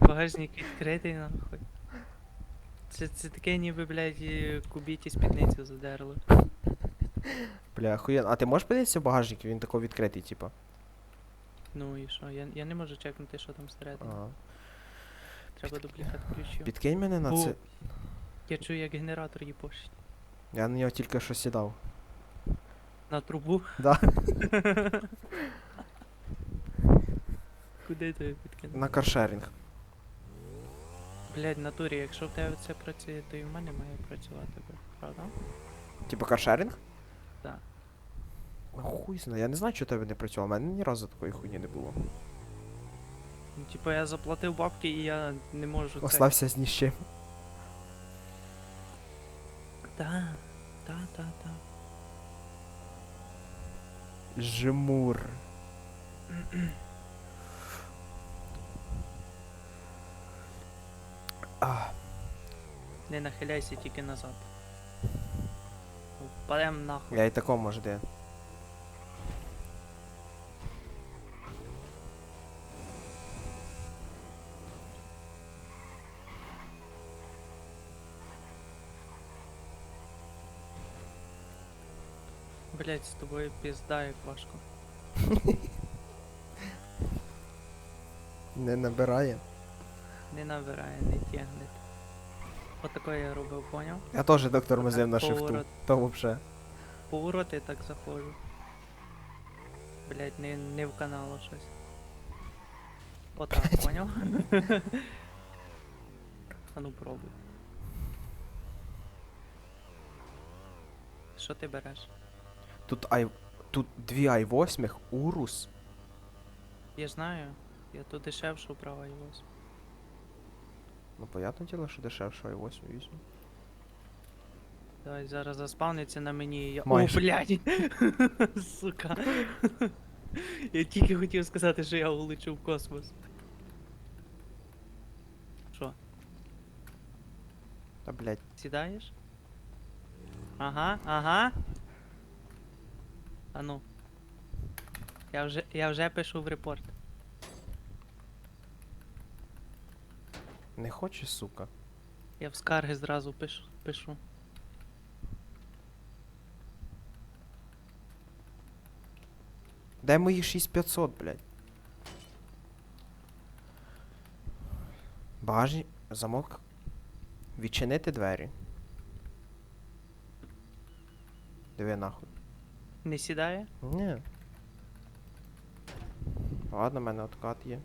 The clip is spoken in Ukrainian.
Багажник відкритий нахуй. Це, це таке ніби, блядь, і кубіті спідницю задерли. Бля, охуєнно. А ти можеш подивитися в багажник? Він тако відкритий, типа. Ну і що? Я, я не можу чекнути, що там всередині. Ага. Треба дублікат ключів. Підкинь мене на О. це. Я чую, як генератор їпошить. Я на нього тільки що сідав. На трубу. Да. Куди тебе підкинув? На каршерінг. Блядь, в натурі, якщо в тебе це працює, то і в мене має працювати, правда? Типа каршерінг? Так. Ну, Хуй знає, я не знаю, що в тебе не працювало. У мене ні разу такої хуйні не було. Ну, типа я заплатив бабки і я не можу це. З ні з чим. Та, та, та, та. Жмур. А, Не нахиляйся тільки назад. Впадем нахуй. я і такому жди. Блять, з тобою пізда як важко. Не набирає. Не набирає, не тягне. Отако я робив, поняв? Я теж доктор музив на шифту. То вообще. Повороти так заходжу. Блять, не, не в канало щось. Отак, поняв? а ну пробуй. Що ти береш? Тут ай. Тут дві ай восьмих, урус. Я знаю, я тут дешевшу брав iOS. Ну, понятне діло, що дешевше ай 8 візьму. Давай зараз заспавниться на мені і я. Майже. О, блядь! Сука. я тільки хотів сказати, що я улечу в космос. Що, Та блять. сідаєш? Ага, ага. А ну. Я вже, я вже пишу в репорт. Не хоче, сука. Я в скарги зразу пишу. пишу. Дай мої 6500, блядь. Багажні. Замок. Відчинити двері. Диви нахуй. Не сідає? Ні. Ладно, в мене откат є.